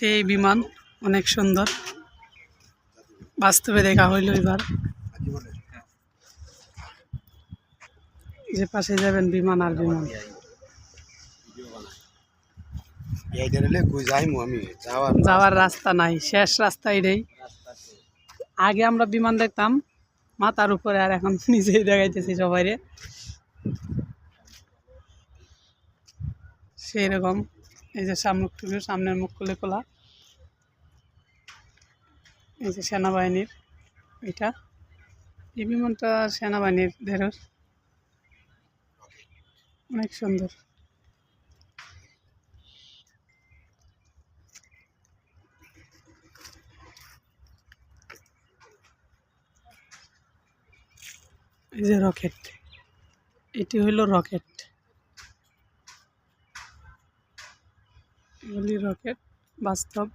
সেই বিমান অনেক সুন্দর। বাস্তবে দেখা হইল এবার। যে পাশে যাবেন বিমান আর বিমান। যাওয়ার রাস্তা নাই, শেষ রাস্তা এটাই। আগে আমরা বিমান দেখতাম, মাথার উপরে আর এখন নিজেই দেখাইতেছি সবাই সেই রকম এই যে টুকু সামনের মুখ খুলে খোলা। এই যে সেনাবাহিনীর, এটা। এই বিমানটা সেনাবাহিনীর ধেরর অনেক সুন্দর। এই যে রকেট, এটি হইল রকেট। এগুলি রকেট বাস্তব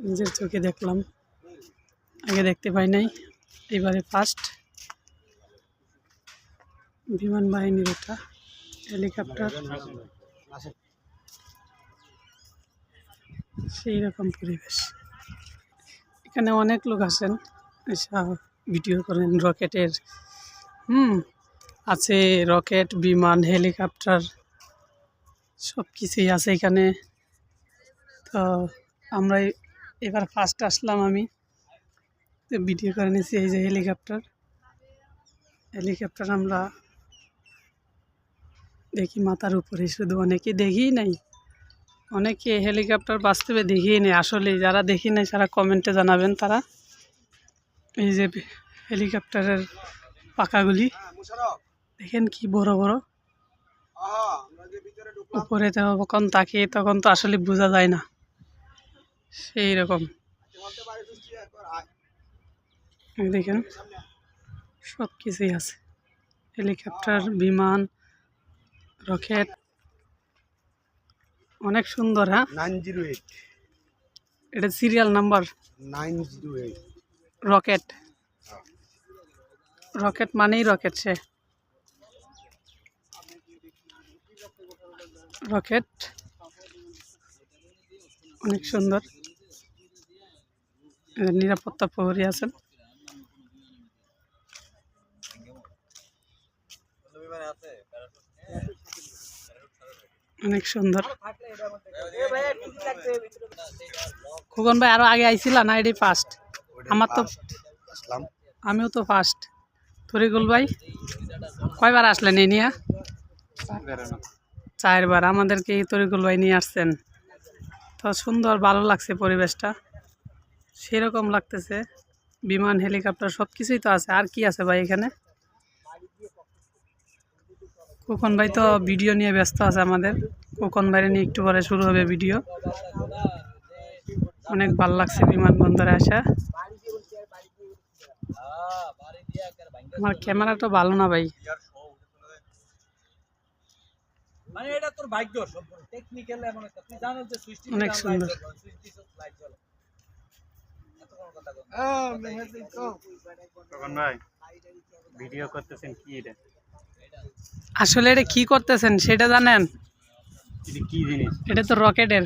নিজের চোখে দেখলাম। আগে দেখতে পাই নাই। এবারে ফার্স্ট বিমান বাহিনীর এটা। হেলিকপ্টার সেই রকম পরিবেশ। এখানে অনেক লোক আসেন। এসব ভিডিও করেন রকেটের। হুম, আছে রকেট বিমান হেলিকপ্টার সব কিছুই আছে এখানে। তো আমরা এবার ফার্স্ট আসলাম আমি। তো ভিডিও করে নিয়েছি এই যে হেলিকপ্টার হেলিকপ্টার আমরা দেখি মাথার উপরে, শুধু অনেকে দেখি নাই। অনেকে হেলিকপ্টার বাস্তবে দেখিই নেই। আসলে যারা দেখি নাই তারা কমেন্টে জানাবেন তারা। এই যে হেলিকপ্টারের পাকাগুলি দেখেন কি বড় বড়। উপরে যখন তাকিয়ে তখন তো আসলে বোঝা যায় না। সেই রকম। দেখেন সব কিছুই আছে। হেলিকপ্টার বিমান রকেট। অনেক সুন্দর হ্যাঁ? এটা সিরিয়াল নাম্বার? রকেট। রকেট মানেই রকেট সে। রকেট। অনেক সুন্দর। নিরাপত্তা প্রহরী আছেন। অনেক সুন্দর। খোকন ভাই আরও আগে আইছিল না? এটি ফার্স্ট আমার তো আমিও তো ফার্স্ট তরিকুল ভাই, কয়বার আসলেন এই নিয়ে? চারবার আমাদেরকে এই তরিকুল ভাই নিয়ে আসছেন। তো সুন্দর, ভালো লাগছে পরিবেশটা। সেরকম লাগতেছে। বিমান, হেলিকপ্টার সব কিছুই তো আছে। আর কি আছে ভাই এখানে? কোকন ভাই তো ভিডিও নিয়ে ব্যস্ত আছে আমাদের। কোকন ভাইরে নিয়ে একটু পরে শুরু হবে ভিডিও। অনেক ভালো লাগছে বিমানবন্দরে আসা। আমার ক্যামেরাটা ভালো না ভাই। মানে এটা তোর ভাগ্য সম্পূর্ণ। টেকনিক্যাল এমন একটা তুই জানো যে সুইচ অনেক সুন্দর। সুইচ টিচ লাইট জ্বলে। এত কোনো কথা কও তখন ভাই ভিডিও করতেছেন কি এটা? আসলে এটা কি করতেছেন সেটা জানেন? এটা কি জিনিস? এটা তো রকেটের।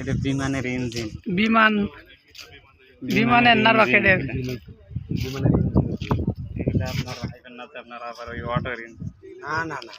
এটা বিমানের ইঞ্জিন বিমান বিমানের না রকেটের? এটা আপনার এখানে আপনার আবার ওই ওয়াটার ইঞ্জিন না না না।